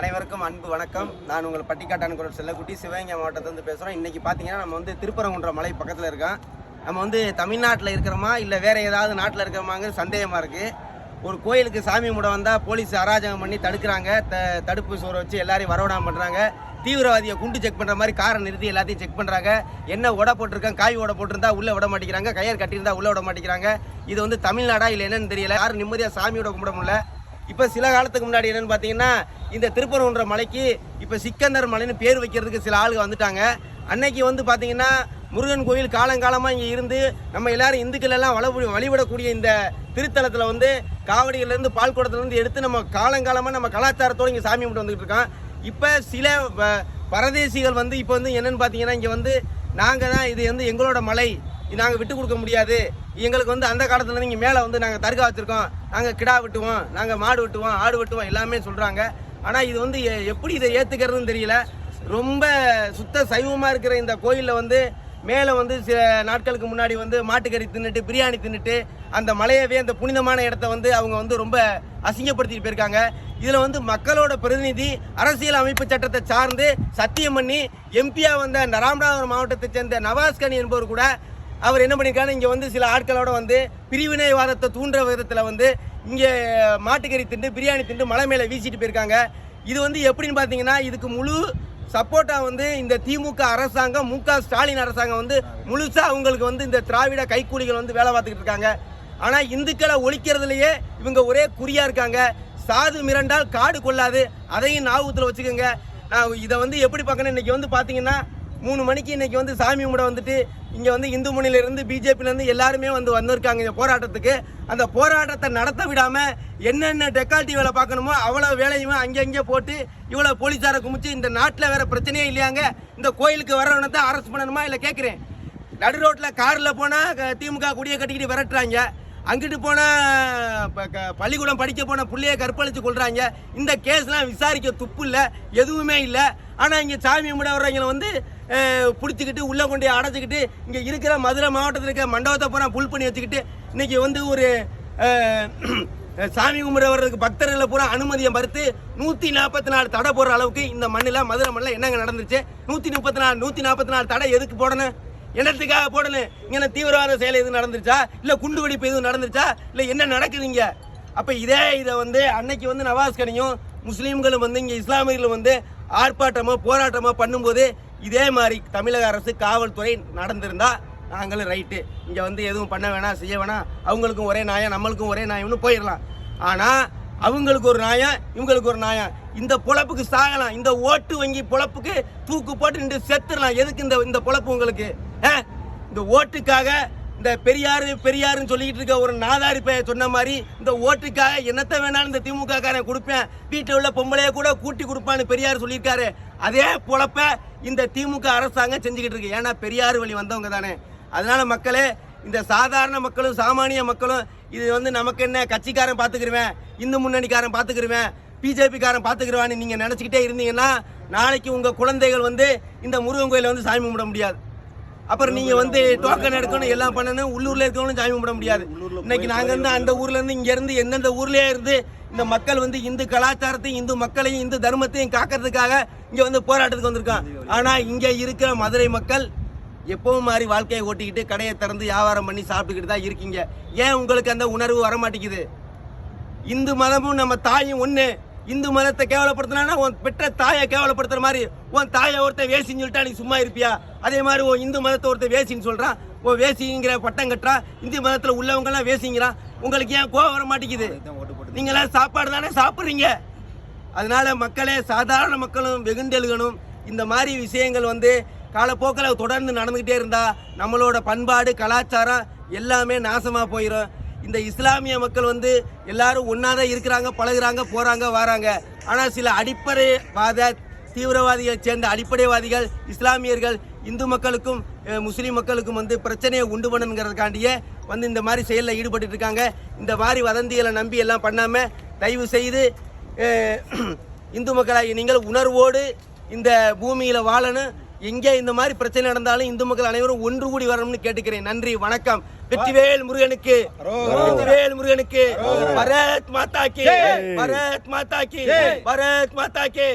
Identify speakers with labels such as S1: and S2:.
S1: அனைவருக்கும் அன்பு வணக்கம். நான் உங்கள் பட்டிக்காட்டான் குரல் செல்லக்குட்டி. சிவகங்கை மாவட்டத்திலிருந்து பேசுகிறோம் இன்றைக்கி பார்த்தீங்கன்னா நம்ம வந்து திருப்பரங்குன்ற மலை பக்கத்தில் இருக்கோம். நம்ம வந்து தமிழ்நாட்டில் இருக்கிறோமா இல்லை வேறு ஏதாவது நாட்டில் இருக்கிறோமாங்கிற சந்தேகமாக இருக்குது ஒரு கோயிலுக்கு சாமி முட வந்தால் போலீஸ் அராஜகம் பண்ணி தடுக்கிறாங்க. த தடுப்பு சோறை வச்சு எல்லாரையும் வரவிடாமல் பண்ணுறாங்க தீவிரவாதியை குண்டு செக் பண்ணுற மாதிரி காரை நிறுத்தி எல்லாத்தையும் செக் பண்ணுறாங்க என்ன உட போட்டிருக்கேன் காய் உட போட்டிருந்தா உள்ளே விட மாட்டேங்கிறாங்க. கயர் கட்டியிருந்தா உள்ளே விட மாட்டேங்கிறாங்க. இது வந்து தமிழ்நாடா இல்லை என்னன்னு தெரியல. யாரும் நிம்மதியாக சாமியோட கும்பிட முடியல. இப்போ சில காலத்துக்கு முன்னாடி என்னென்னு பார்த்தீங்கன்னா இந்த திருப்பரங்குன்ற மலைக்கு இப்போ சிக்கந்தர் மலைன்னு பேர் வைக்கிறதுக்கு சில ஆளுங்க வந்துட்டாங்க. அன்னைக்கு வந்து பார்த்தீங்கன்னா முருகன் கோயில் காலங்காலமாக இங்கே இருந்து நம்ம எல்லாரும் இந்துக்கள் எல்லாம் வழி வழிபடக்கூடிய இந்த திருத்தலத்தில் வந்து காவடியிலேருந்து பால் குடத்துலேருந்து எடுத்து நம்ம காலங்காலமாக நம்ம கலாச்சாரத்தோடு இங்கே சாமி கும்பிட்டு வந்துகிட்டு இருக்கோம். இப்போ சில வ- பரதேசிகள் வந்து இப்போ வந்து என்னன்னு பார்த்தீங்கன்னா இங்கே வந்து நாங்கள் தான் இது வந்து எங்களோட மலை. நாங்கள் விட்டு கொடுக்க முடியாது. எங்களுக்கு வந்து அந்த காலத்தில் இங்கே மேலே வந்து நாங்கள் தர்கா வச்சுருக்கோம். நாங்கள் கிடா வெட்டுவோம் நாங்கள் மாடு வெட்டுவோம் ஆடு வெட்டுவோம் எல்லாமே சொல்கிறாங்க ஆனால் இது வந்து எப்படி இதை ஏற்றுக்கிறதுன்னு தெரியல. ரொம்ப சுத்த சைவமாக இருக்கிற இந்த கோயிலில் வந்து மேலே வந்து சில நாட்களுக்கு முன்னாடி வந்து மாட்டுக்கறி தின்னுட்டு பிரியாணி தின்னுட்டு அந்த மலையவே அந்த புனிதமான இடத்த வந்து அவங்க வந்து ரொம்ப அசிங்கப்படுத்திட்டு போயிருக்காங்க. இதில் வந்து மக்களோட பிரதிநிதி அரசியல் அமைப்பு சட்டத்தை சார்ந்து சத்தியம் பண்ணி எம்பியா வந்த அந்த ராமநாதபுரம் மாவட்டத்தை சேர்ந்த நவாஸ்கனி என்பவர் கூட அவர் என்ன பண்ணியிருக்காரு இங்கே வந்து சில ஆட்களோட வந்து பிரிவினைவாதத்தை தூண்டுற விதத்தில் வந்து இங்கே மாட்டுக்கறி திண்டு பிரியாணி திண்டு மலை மேலே வீசிட்டு போயிருக்காங்க. இது வந்து எப்படின்னு பார்த்தீங்கன்னா இதுக்கு முழு சப்போர்ட்டாக வந்து இந்த திமுக அரசாங்கம் மு ஸ்டாலின் அரசாங்கம் வந்து முழுசாக அவங்களுக்கு வந்து இந்த திராவிட கைக்கூலிகள் வந்து வேலை பார்த்துக்கிட்டு இருக்காங்க. ஆனால் இந்துக்களை ஒழிக்கிறதுலையே இவங்க ஒரே குறியாக இருக்காங்க. சாது மிரண்டால் காடு கொள்ளாது. அதையும் ஞாபகத்தில் வச்சுக்கோங்க. நான் இதை வந்து எப்படி பார்க்கணும்? இன்னைக்கு வந்து பார்த்தீங்கன்னா மூணு மணிக்கு இன்றைக்கி வந்து சாமி கும்பிட வந்துட்டு இங்கே வந்து இந்து முன்னிலிருந்து பிஜேபியிலேருந்து எல்லாருமே வந்து வந்திருக்காங்க இந்த போராட்டத்துக்கு. அந்த போராட்டத்தை நடத்த விடாமல் என்னென்ன டெக்கால்ட்டி வேலை பார்க்கணுமோ அவ்வளோ வேலையுமே அங்கங்கே போட்டு இவ்வளோ போலீஸாரை குமிச்சு இந்த நாட்டில் வேற பிரச்சனையே இல்லையாங்க. இந்த கோயிலுக்கு வரவனை தான் அரெஸ்ட் பண்ணணுமா இல்லை கேட்குறேன் நடு ரோட்டில் காரில் போனால் திமுக குடியை கட்டிக்கிட்டு விரட்டுறாங்க. அங்கிட்டு போன பள்ளிக்கூடம் படிக்க போன பிள்ளைய கற்பழித்து கொள்கிறாங்க இந்த கேஸ்லாம் விசாரிக்க துப்பு இல்லை எதுவுமே இல்லை. ஆனால் இங்கே சாமி கும்பிட வர்றவங்களை வந்து பிடிச்சிக்கிட்டு உள்ளே கொண்டு அடைச்சிக்கிட்டு இங்கே இருக்கிற மதுரை மாவட்டத்தில் இருக்க மண்டபத்தை பூரா புல் பண்ணி வச்சுக்கிட்டு இன்றைக்கி வந்து ஒரு சாமி கும்பிட வர்றதுக்கு பக்தர்களை பூரா அனுமதியை மறுத்து நூற்றி நாற்பத்தி நாலு தடை போடுற அளவுக்கு இந்த மண்ணில் மதுரை மண்ணில் என்னங்க நடந்துச்சு நூற்றி முப்பத்தி நாலு நூற்றி நாற்பத்தி நாலு தடை எதுக்கு போடணும்? என்னத்துக்காக போடணும்? இங்கே தீவிரவாத செயல் எதுவும் நடந்துருச்சா? இல்லை குண்டு வெடிப்பு எதுவும் நடந்துருச்சா? இல்லை என்ன நடக்குதுங்க அப்போ இதே இதை வந்து அன்னைக்கு வந்து நவாஸ் கனியும் முஸ்லீம்களும் வந்து இங்கே இஸ்லாமியர்களும் வந்து ஆர்ப்பாட்டமோ போராட்டமோ பண்ணும்போது இதே மாதிரி தமிழக அரசு காவல்துறை நடந்திருந்தால் நாங்களும் ரைட்டு. இங்கே வந்து எதுவும் பண்ண வேணாம் செய்ய வேணாம் அவங்களுக்கும் ஒரே நியாயம் நம்மளுக்கும் ஒரே நியாயம்னு போயிடலாம் ஆனால் அவங்களுக்கு ஒரு நியாயம் இவங்களுக்கு ஒரு நியாயம் இந்த பொழப்புக்கு சாகலாம். இந்த ஓட்டு வங்கி பொழப்புக்கு தூக்கு போட்டு நின்று செத்துடலாம் எதுக்கு இந்த இந்த பொழப்பு உங்களுக்கு? இந்த ஓட்டுக்காக இந்த பெரியார் பெரியாருன்னு சொல்லிக்கிட்டு இருக்க ஒரு நாதாரி பைய சொன்ன மாதிரி இந்த ஓட்டுக்காக என்னத்தை வேணாலும் இந்த திமுக காரன் கொடுப்பேன். வீட்டில் உள்ள பொம்பளைய கூட கூட்டி கொடுப்பான்னு பெரியார் சொல்லியிருக்காரு. அதே பொழப்ப இந்த திமுக அரசாங்கம் செஞ்சுக்கிட்டு இருக்கு. ஏன்னா பெரியார் வழி வந்தவங்க தானே. அதனால மக்களே இந்த சாதாரண மக்களும் சாமானிய மக்களும் இது வந்து நமக்கு என்ன கட்சிக்காரன் பார்த்துக்கிருவேன் இந்து முன்னணிக்காரன் பார்த்துக்கிருவேன் பிஜேபிக்காரன் பார்த்துக்கிருவான்னு நீங்கள் நினச்சிக்கிட்டே இருந்தீங்கன்னா நாளைக்கு உங்கள் குழந்தைகள் வந்து இந்த முருகன் கோயிலில் வந்து சாமி கும்பிட முடியாது. அப்புறம் நீங்க வந்து டோக்கன் எடுக்கணும் எல்லாம் பண்ணணும் உள்ளூர்ல இருக்கவங்களும் சாமி கும்பிட முடியாது. இன்னைக்கு நாங்க இருந்து அந்த ஊர்ல இருந்து இங்க இருந்து எந்தெந்த ஊர்லயே இருந்து இந்த மக்கள் வந்து இந்து கலாச்சாரத்தையும் இந்து மக்களையும் இந்து தர்மத்தையும் காக்கிறதுக்காக இங்க வந்து போராட்டத்துக்கு வந்திருக்கான் ஆனா இங்க இருக்கிற மதுரை மக்கள் எப்பவும் மாதிரி வாழ்க்கையை ஓட்டிக்கிட்டு கடையை திறந்து வியாபாரம் பண்ணி சாப்பிட்டுக்கிட்டு தான் இருக்கீங்க. ஏன் உங்களுக்கு அந்த உணர்வு வர மாட்டேங்குது இந்து மதமும் நம்ம தாயும் ஒன்று இந்து மதத்தை கேவலப்படுத்தினா உன் பெற்ற தாயை கேவலப்படுத்துற மாதிரி உன் தாயை ஒருத்தன் வேசின்னு சொல்லிட்டா நீ சும்மா இருப்பியா? அதே மாதிரி உன் இந்து மதத்தை ஒருத்தன் வேசின்னு சொல்றான். உன் வேசிங்கிற பட்டம் கட்டுறா. இந்து மதத்தில் உள்ளவங்கெல்லாம் வேசிங்கிறான். உங்களுக்கு ஏன் கோவம் வர மாட்டேங்குது? நீங்களாம் சாப்பாடு தானே சாப்பிட்றீங்க. அதனால மக்களே சாதாரண மக்களும் வெகுண்டெழுகணும் இந்த மாதிரி விஷயங்கள் வந்து காலப்போக்கில் தொடர்ந்து நடந்துக்கிட்டே இருந்தால் நம்மளோட பண்பாடு கலாச்சாரம் எல்லாமே நாசமாக போயிடும் இந்த இஸ்லாமிய மக்கள் வந்து எல்லாரும் ஒன்றா தான் இருக்கிறாங்க பழகுறாங்க போகிறாங்க வராங்க. ஆனால் சில அடிப்படைவாத தீவிரவாதிகளை சேர்ந்த அடிப்படைவாதிகள் இஸ்லாமியர்கள் இந்து மக்களுக்கும் முஸ்லீம் மக்களுக்கும் வந்து பிரச்சனையை உண்டு பண்ணுங்கிறதுக்காண்டியே வந்து இந்த மாதிரி செயலில் ஈடுபட்டு இருக்காங்க. இந்த மாதிரி வதந்திகளை நம்பி எல்லாம் பண்ணாமல் தயவு செய்து இந்து மக்களாகி நீங்கள் உணர்வோடு இந்த பூமியில் வாழணும். எங்கே இந்த மாதிரி பிரச்சனை நடந்தாலும் இந்து மக்கள் அனைவரும் ஒன்று கூடி வரணும்னு கேட்டுக்கிறேன். நன்றி வணக்கம். வெற்றிவேல் முருகனுக்கு. வெற்றிவேல் முருகனுக்கு. பரத் மாதா கி பரத் மாதா கி பரத் மாதா கி